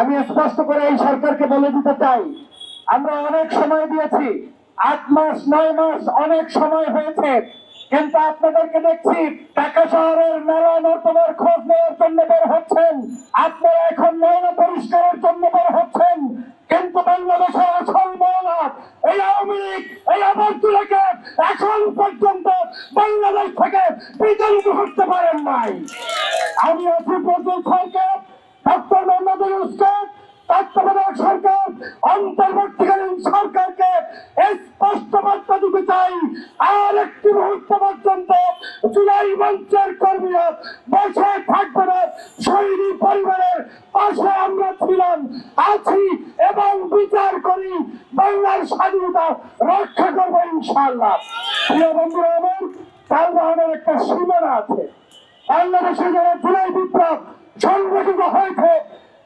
আমি স্পষ্ট করে এই সরকারকে বলে দিতে চাই, আমরা অনেক সময় দিয়েছি, আট মাস, নয় মাস অনেক সময় হয়েছে, কিন্তু আপনাদেরকে দেখছি ঢাকা শহরের মেলা নর্তমার খোঁজ নেওয়ার জন্য বের হচ্ছেন, আপনারা এখন ময়লা পরিষ্কারের জন্য বের হচ্ছেন, কিন্তু বাংলাদেশের আসল ময়লা এই আওয়ামী লীগ, এই আবর্জনাকে এখন পর্যন্ত বাংলাদেশ থেকে বিতাড়িত করতে পারেন নাই। আমি আছি প্রচুর সরকার, ডক্টর এবং বিচার করি। বাংলার স্বাধীনতা রক্ষা করব ইনশাআল্লাহ। প্রিয় একটা সীমানা আছে। সংগঠিত হয়েছে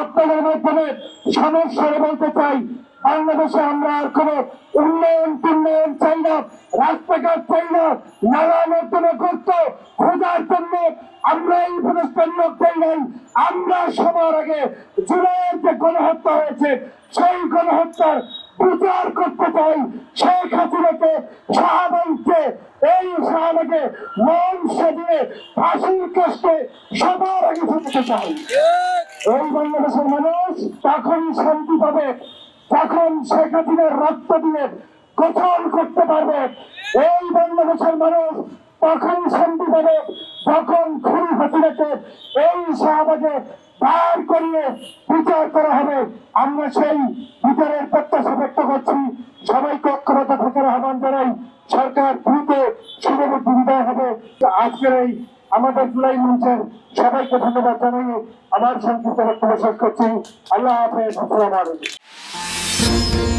আপনাদের মাধ্যমে সমস্যারে বলতে চাই, বাংলাদেশে আমরা আর কোন উন্নয়ন উন্নয়ন চাই না, রাস্তাঘাট চাই না, নালা নর্দমা করত খোঁজার জন্য আমরা এই প্রতিষ্ঠান লোক চাই নাই। আমরা সবার আগে জুলাইয়ের যে গণহত্যা হয়েছে, সেই গণহত্যার বিচার করতে চাই শেখ হাসিনাকে। এই শাহবাগে মন সাজিয়ে ফাঁসির কষ্টে সবার আগে শুনতে চাই। এই বাংলাদেশের মানুষ তখনই শান্তি পাবে, তখন শেখ হাসিনার রক্ত দিয়ে গোসল করতে পারবে। এই বাংলাদেশের মানুষ তখন শান্তি পাবে, যখন খুনি হাসিনাকে এই শাহবাগে বার করিয়ে বিচার করা হবে। আমরা সেই বিচারের প্রত্যাশা ব্যক্ত করছি। আজকের এই আমাদের জুলাই মঞ্চের সবাইকে ধন্যবাদ জানিয়ে আমার সংক্ষিপ্ত বক্তব্য শেষ করছি। আল্লাহ হাফেজ, আসসালাম আলাইকুম।